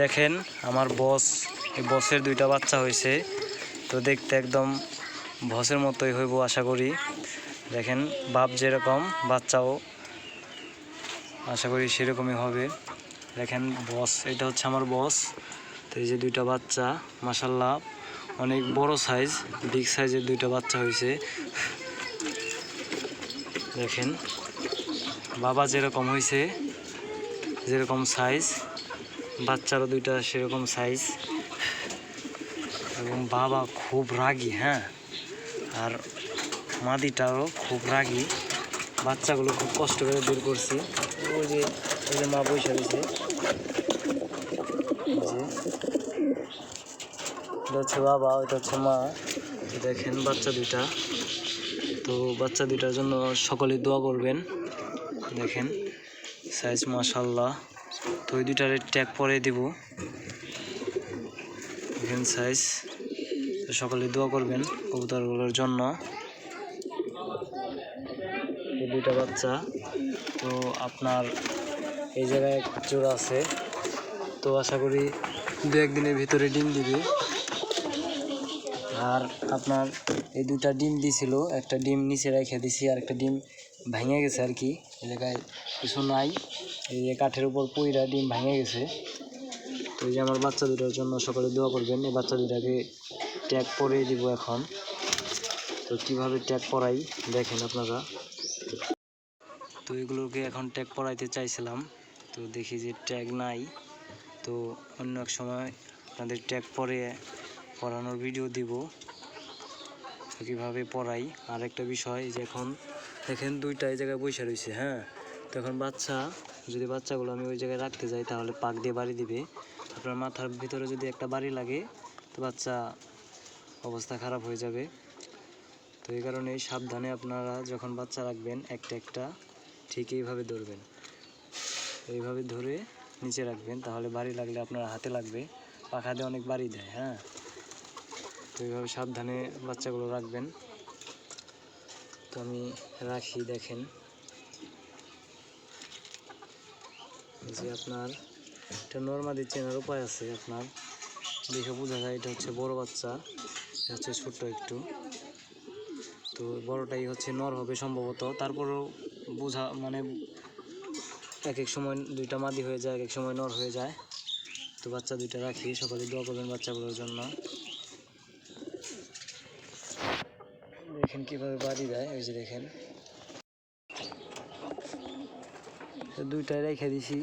দেখেন, আমার বস এই বসের দুইটা বাচ্চা হয়েছে। তো দেখতে একদম বসের মতোই হইব আশা করি। দেখেন, বাপ যেরকম, বাচ্চাও আশা করি সেরকমই হবে। দেখেন বস এটা হচ্ছে আমার বস তো এই যে দুইটা বাচ্চা মাসাল্লাহ অনেক বড় সাইজ বিগ সাইজের দুইটা বাচ্চা হয়েছে। দেখেন, বাবা যেরকম হয়েছে যেরকম সাইজ বাচ্চারও দুইটা সেরকম সাইজ এবং বাবা খুব রাগী হ্যাঁ? আর মাদিটাও খুব রাগী। বাচ্চাগুলো খুব কষ্ট করে দূর করছি। ওই যে ওই যে মা এই যে এটা হচ্ছে বাবা ওইটা হচ্ছে মা। দেখেন বাচ্চা দুইটা। তো বাচ্চা দুইটার জন্য সকলে দোয়া করবেন। দেখেন সাইজ মাশাল্লাহ তো ওই দুইটার ট্যাগ পরে দিব। দেখেন সাইজ সকলে দোয়া করবেন কবুতরগুলোর জন্য। দুইটা বাচ্চা। তো আপনার এই জায়গায় জোড়া আছে। তো আশা করি দু একদিনের ভিতরে ডিম দিবে। আর আপনার এই দুটা ডিম দিছিল, একটা ডিম নিচে রেখে দিছি আর একটা ডিম ভেঙে গেছে আর কি জায়গায় কিছু নাই এই যে কাঠের উপর পইরা ডিম ভেঙে গেছে। তো এই যে আমার বাচ্চা দুটোর জন্য সকালে দোয়া করবেন, এই বাচ্চা দুটাকে ট্যাগ পরিয়ে দিব এখন। তো কীভাবে ট্যাগ পরাই দেখেন আপনারা। তো এগুলোকে এখন ট্যাগ পরাইতে চাইছিলাম, তো দেখি যে ট্যাগ নাই। তো অন্য এক সময় আপনাদের ট্যাগ পরে পড়ানোর ভিডিও দিব। কীভাবে পড়াই? আর একটা বিষয় যে এখন দেখেন দুইটা এই জায়গায় বসে রয়েছে হ্যাঁ? তো এখন বাচ্চা, যদি বাচ্চাগুলো আমি ওই জায়গায় রাখতে যাই, তাহলে পাক দিয়ে বাড়ি দিবে। আপনার মাথার ভিতরে যদি একটা বাড়ি লাগে, তো বাচ্চা অবস্থা খারাপ হয়ে যাবে। তো এই কারণে সাবধানে আপনারা যখন বাচ্চা রাখবেন, একটা একটা ঠিক এইভাবে ধরবেন। এইভাবে ধরে নিচে রাখবেন, তাহলে বাড়ি লাগলে আপনার হাতে লাগবে, পাখা দিয়ে অনেক বাড়ি দেয় হ্যাঁ? তো এইভাবে সাবধানে বাচ্চাগুলো রাখবেন। তো আমি রাখি, দেখেন। যে আপনার, এটা নর্মাদি চেনার উপায় আছে আপনার। দেখে বোঝা যায় এটা হচ্ছে বড় বাচ্চা, এটা হচ্ছে ছোট্ট একটু। তো বড়টাই হচ্ছে নর হবে সম্ভবত। তারপরেও বোঝা মানে এক এক সময় দুইটা মাদি হয়ে যায় এক এক সময় নর হয়ে যায়। তো বাচ্চা দুইটা রাখি, সকালে দোয়া করবেন বাচ্চাগুলোর জন্য। দেখেন কীভাবে বাড়ি দেয় ওই যে দেখেন। দুইটাই রেখে দিছি।